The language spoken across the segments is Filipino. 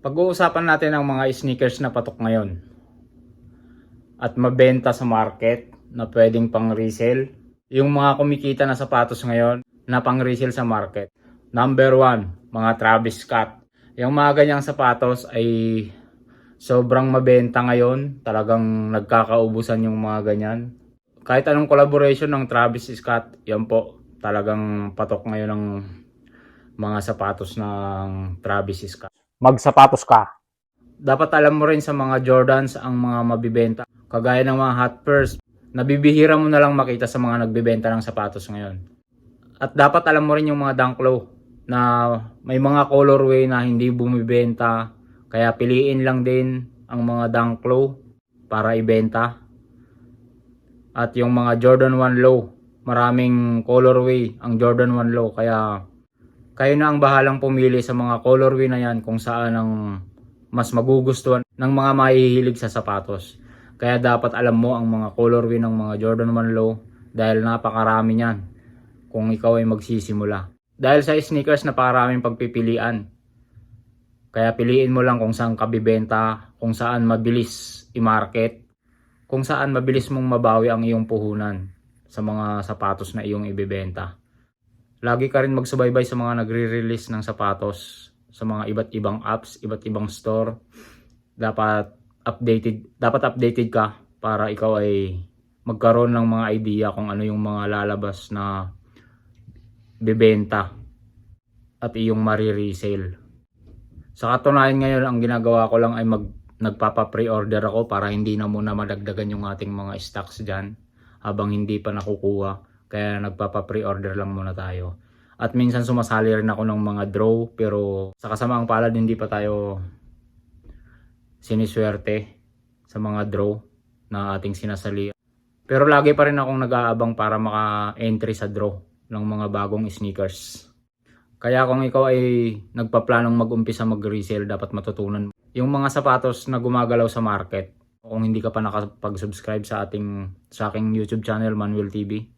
Pag-uusapan natin ang mga sneakers na patok ngayon. At mabenta sa market na pwedeng pang resale. Yung mga kumikita na sapatos ngayon na pang resale sa market. Number one, mga Travis Scott. Yung mga ganyang sapatos ay sobrang mabenta ngayon. Talagang nagkakaubusan yung mga ganyan. Kahit anong collaboration ng Travis Scott, yan po, talagang patok ngayon ng mga sapatos ng Travis Scott. Magsapatos ka. Dapat alam mo rin sa mga Jordans ang mga mabibenta. Kagaya ng mga Hot Purse, nabibihira mo na lang makita sa mga nagbibenta ng sapatos ngayon. At dapat alam mo rin yung mga Dunk Low na may mga colorway na hindi bumibenta. Kaya piliin lang din ang mga Dunk Low para ibenta. At yung mga Jordan 1 Low, maraming colorway ang Jordan 1 Low. Kaya kayo na ang bahalang pumili sa mga colorway na yan kung saan ang mas magugustuhan ng mga mahihilig sa sapatos. Kaya dapat alam mo ang mga colorway ng mga Jordan 1 Low dahil napakarami niyan kung ikaw ay magsisimula. Dahil sa sneakers napakaraming pagpipilian. Kaya piliin mo lang kung saan kabibenta, kung saan mabilis i-market, kung saan mabilis mong mabawi ang iyong puhunan sa mga sapatos na iyong ibebenta. Lagi ka rin magsubaybay sa mga nagre-release ng sapatos sa mga iba't ibang apps, iba't ibang store. Dapat updated, dapat updated ka para ikaw ay magkaroon ng mga idea kung ano yung mga lalabas na bebenta at iyong mariresale. Sa katunayan ngayon, ang ginagawa ko lang ay mag, nagpapa-pre-order ako para hindi na muna madagdagan yung ating mga stocks dyan habang hindi pa nakukuha. Kaya nagpapa-pre-order lang muna tayo. At minsan sumasali rin ako ng mga draw pero sa kasamaang palad hindi pa tayo siniswerte sa mga draw na ating sinasali. Pero lagi pa rin akong nag-aabang para maka-entry sa draw ng mga bagong sneakers. Kaya kung ikaw ay nagpaplanong mag-umpisa mag-resale, dapat matutunan. Yung mga sapatos na gumagalaw sa market, kung hindi ka pa nakapag-subscribe sa ating sa aking YouTube channel Manuel TV,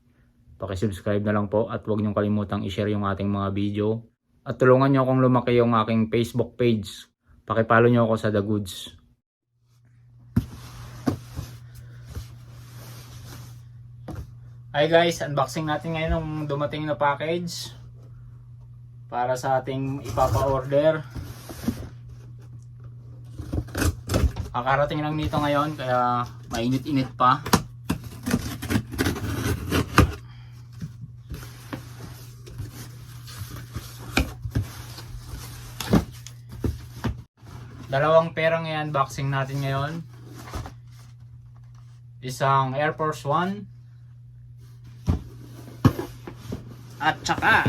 paki-subscribe na lang po at huwag niyong kalimutang i-share yung ating mga video. At tulungan niyo akong lumaki yung aking Facebook page. Paki-follow niyo ako sa The Goods. Hi guys, unboxing natin ngayon ng dumating na package para sa ating ipapa-order. Kakarating lang nito ngayon kaya mainit-init pa. Dalawang perang i-unboxing natin ngayon. Isang Air Force One. At saka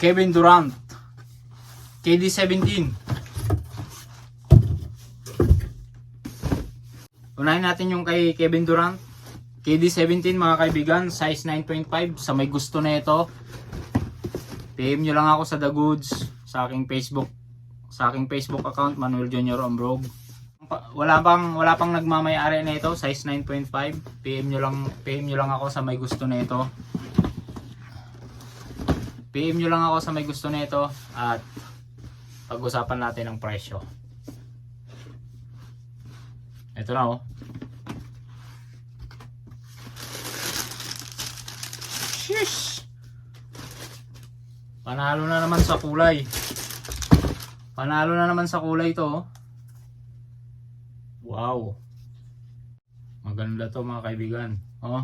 Kevin Durant. KD17 Unahin natin yung kay Kevin Durant KD17 mga kaibigan size 9.5 sa may gusto na ito. PM nyo lang ako sa The Goods sa aking Facebook sa aking Facebook account Manuel Junior Ombrog wala pang wala pang nagmamay-ari na ito size 9.5 PM nyo lang PM nyo lang ako sa may gusto na ito. PM nyo lang ako sa may gusto na ito at pag-usapan natin ang presyo. Ito na oh Sheesh! Panalo na naman sa kulay. Panalo na naman sa kulay to. oh. Wow. Maganda to mga kaibigan. Oh.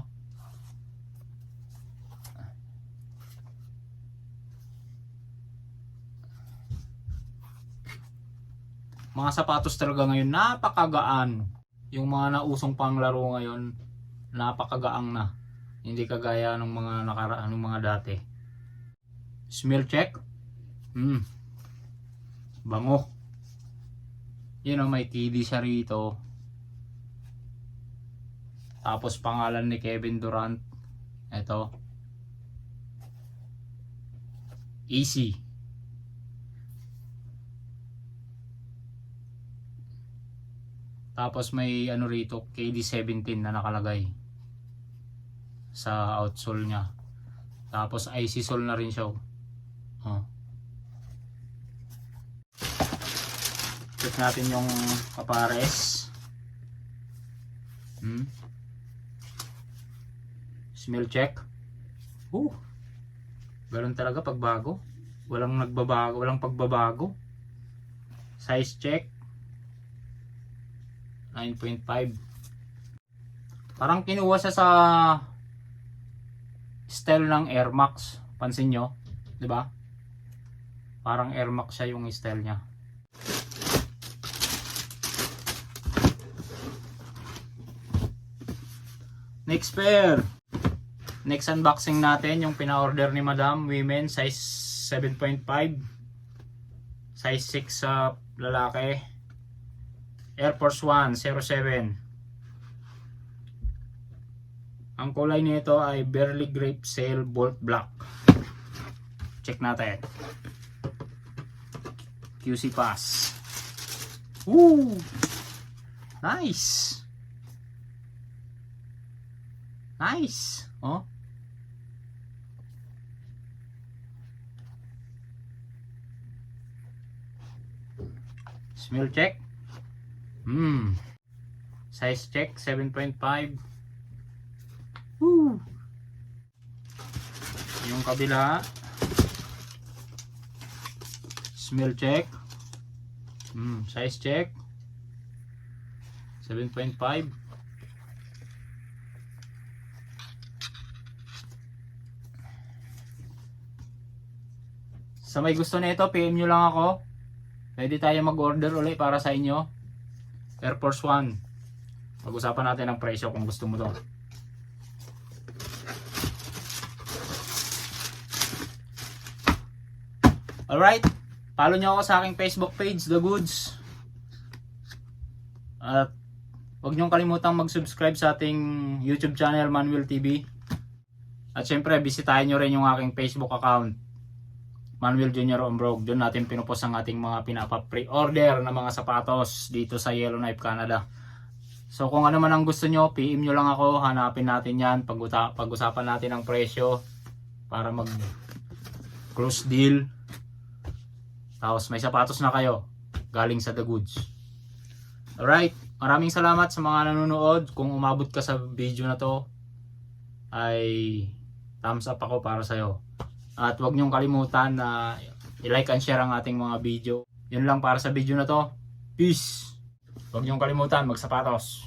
Mga sapatos talaga ngayon napakagaan. Yung mga nausong panglaro ngayon napakagaang na. Hindi kagaya ng mga nakaraan ng mga dati. Smell check. Hmm. Bango. Yun know, may TD siya rito. Tapos pangalan ni Kevin Durant. Ito. Easy. Tapos may ano rito, KD17 na nakalagay sa outsole niya. Tapos isisol na rin siya. oh. Oh. Check natin yung kapares. Hmm. Smell check. Uh. Ganun talaga pag bago. Walang nagbabago, walang pagbabago. Size check. 9.5. Parang kinuha siya sa style ng Air Max. Pansin nyo? 'Di ba? Parang Air Max siya yung style niya. Next pair. Next unboxing natin yung pina-order ni Madam Women size 7.5 size 6 sa lalaki Air Force One 07 ang kulay nito ay Burley Grape Sail Bolt Black check natin QC Pass Woo! Nice! Nice! Oh. Smell check. Hmm. Size check 7.5. Woo! Yung kabila. Smell check. Hmm, size check. 7.5. Sa may gusto nito, PM nyo lang ako. Pwede tayo mag-order ulit para sa inyo. Air Force One. Pag-usapan natin ang presyo kung gusto mo to. Alright. Follow nyo ako sa aking Facebook page, The Goods. At huwag nyo kalimutang mag-subscribe sa ating YouTube channel, Manuel TV. At syempre, bisitahin nyo rin yung aking Facebook account. Manuel Junior Ombrog. Doon natin pinupost ang ating mga pinapa-pre-order na mga sapatos dito sa Yellowknife, Canada. So kung ano man ang gusto nyo, PM nyo lang ako. Hanapin natin yan. Pag-usapan natin ang presyo para mag close deal. Tapos may sapatos na kayo galing sa The Goods. Alright, maraming salamat sa mga nanonood. Kung umabot ka sa video na to, ay thumbs up ako para sa'yo. At huwag niyong kalimutan na i-like and share ang ating mga video. Yun lang para sa video na to. Peace! Huwag niyong kalimutan magsapatos.